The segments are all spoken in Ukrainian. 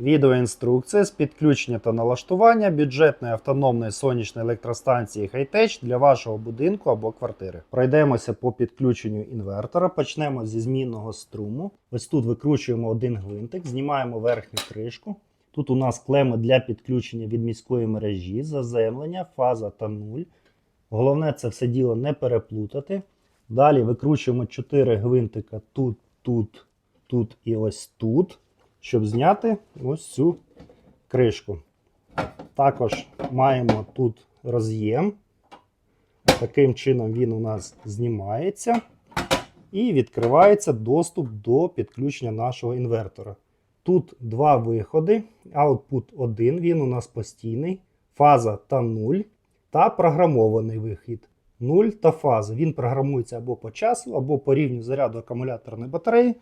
Відеоінструкція з підключення та налаштування бюджетної автономної сонячної електростанції Hightech для вашого будинку або квартири. Пройдемося по підключенню інвертора. Почнемо зі змінного струму. Ось тут викручуємо один гвинтик, знімаємо верхню кришку. Тут у нас клеми для підключення від міської мережі, заземлення, фаза та нуль. Головне це все діло не переплутати. Далі викручуємо 4 гвинтика тут, тут, тут і ось тут, щоб зняти ось цю кришку. Також маємо тут роз'єм. Таким чином він у нас знімається і відкривається доступ до підключення нашого інвертора. Тут два виходи. Output 1, він у нас постійний, фаза та 0 та програмований вихід. 0 та фаза. Він програмується або по часу, або по рівню заряду акумуляторної батареї,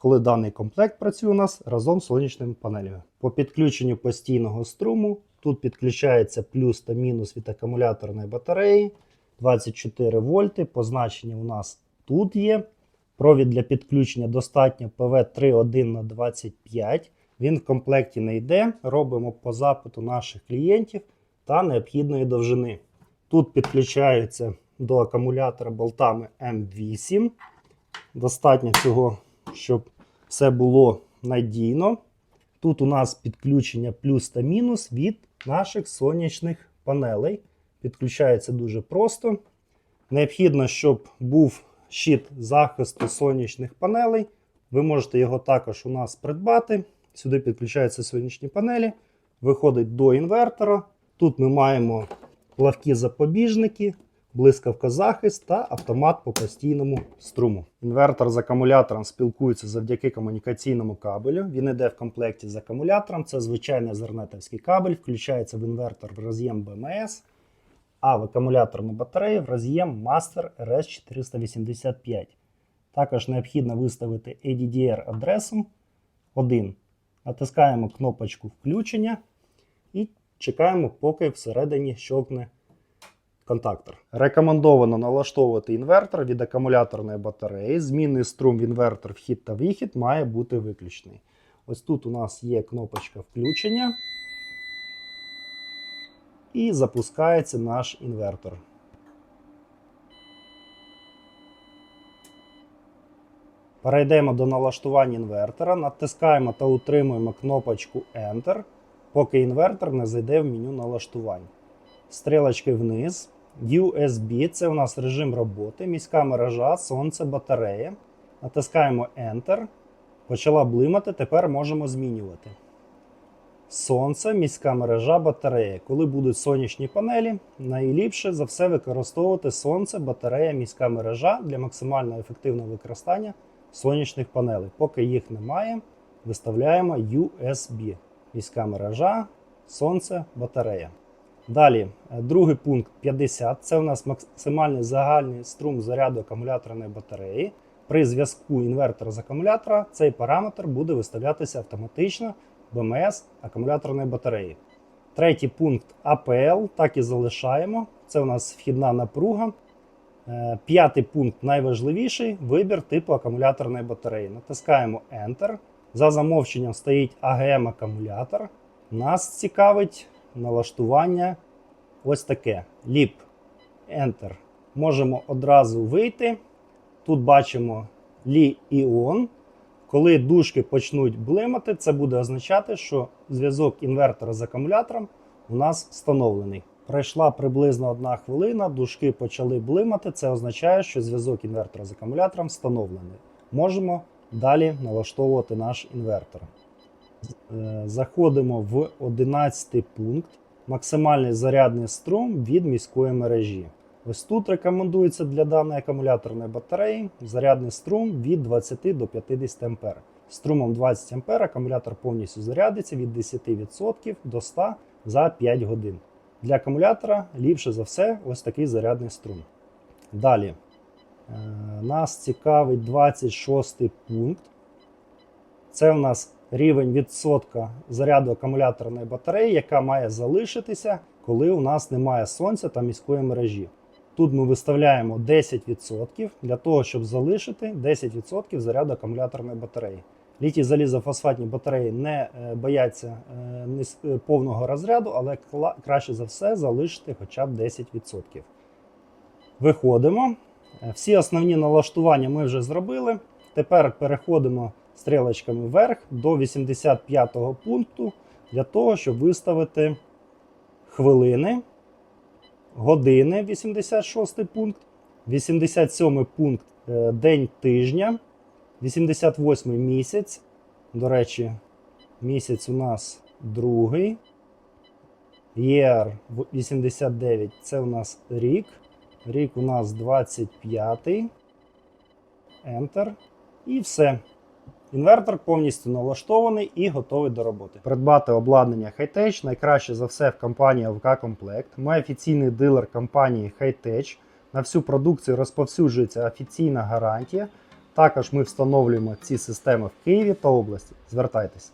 коли даний комплект працює у нас разом з сонячними панелями. По підключенню постійного струму тут підключається плюс та мінус від акумуляторної батареї. 24 вольти. Позначення у нас тут є. Провід для підключення достатньо PV31 на 25. Він в комплекті не йде. Робимо по запиту наших клієнтів та необхідної довжини. Тут підключаються до акумулятора болтами М8. Достатньо цього, щоб все було надійно. Тут у нас підключення плюс та мінус від наших сонячних панелей. Підключається дуже просто. Необхідно, щоб був щит захисту сонячних панелей. Ви можете його також у нас придбати. Сюди підключаються сонячні панелі, виходить до інвертора. Тут ми маємо лавкі запобіжники, блискавка захист та автомат по постійному струму. Інвертор з акумулятором спілкується завдяки комунікаційному кабелю. Він йде в комплекті з акумулятором. Це звичайний зернетовський кабель, включається в інвертор в роз'єм BMS, а в акумуляторну батарею в роз'єм Master RS485. Також необхідно виставити ADDR адресом 1. Натискаємо кнопочку включення і чекаємо, поки всередині щелкне контактор. Рекомендовано налаштовувати інвертор від акумуляторної батареї. Змінний струм в інвертор, вхід та вихід має бути виключений. Ось тут у нас є кнопочка включення. І запускається наш інвертор. Перейдемо до налаштування інвертора, натискаємо та утримуємо кнопочку Enter, поки інвертор не зайде в меню налаштувань. Стрілочки вниз. USB це у нас режим роботи, міська мережа, сонце, батарея. Натискаємо Enter. Почала блимати, тепер можемо змінювати. Сонце, міська мережа, батарея. Коли будуть сонячні панелі, найліпше за все використовувати сонце, батарея, міська мережа для максимально ефективного використання сонячних панелей. Поки їх немає, виставляємо USB. Міська мережа, сонце, батарея. Далі, е, другий пункт 50. Це у нас максимальний загальний струм заряду акумуляторної батареї. При зв'язку інвертора з акумулятора цей параметр буде виставлятися автоматично БМС акумуляторної батареї. Третій пункт АПЛ, так і залишаємо. Це у нас вхідна напруга. Е, П'ятий пункт найважливіший вибір типу акумуляторної батареї. Натискаємо Enter. За замовченням стоїть AGM акумулятор. Нас цікавить налаштування ось таке. Ліп. Enter. Можемо одразу вийти. Тут бачимо Лі іон. Коли дужки почнуть блимати, це буде означати, що зв'язок інвертора з акумулятором у нас встановлений. Пройшла приблизно одна хвилина, дужки почали блимати. Це означає, що зв'язок інвертора з акумулятором встановлений. Можемо далі налаштовувати наш інвертор. Е, Заходимо в 11 пункт. Максимальний зарядний струм від міської мережі. Ось тут рекомендується для даної акумуляторної батареї зарядний струм від 20 до 50 А. Струмом 20 А акумулятор повністю зарядиться від 10% до 100 за 5 годин. Для акумулятора ліпше за все ось такий зарядний струм. Далі е, нас цікавить 26 пункт. Це у нас рівень відсотка заряду акумуляторної батареї, яка має залишитися, коли у нас немає сонця та міської мережі. Тут ми виставляємо 10% для того, щоб залишити 10% заряду акумуляторної батареї. Літій залізофосфатні батареї не е, бояться е, е, повного розряду, але краще за все залишити хоча б 10%. Виходимо. Всі основні налаштування ми вже зробили. Тепер переходимо стрілочками вверх до 85-го пункту для того, щоб виставити хвилини, години 86 пункт, 87 пункт е, день тижня, 88 місяць. До речі, місяць у нас другий. ЄР 89 це у нас рік. Рік у нас 25. Enter. І все. Інвертор повністю налаштований і готовий до роботи. Придбати обладнання Hightech найкраще за все в компанії ВК Комплект. Ми офіційний дилер компанії Hightech. На всю продукцію розповсюджується офіційна гарантія. Також ми встановлюємо ці системи в Києві та області. Звертайтеся.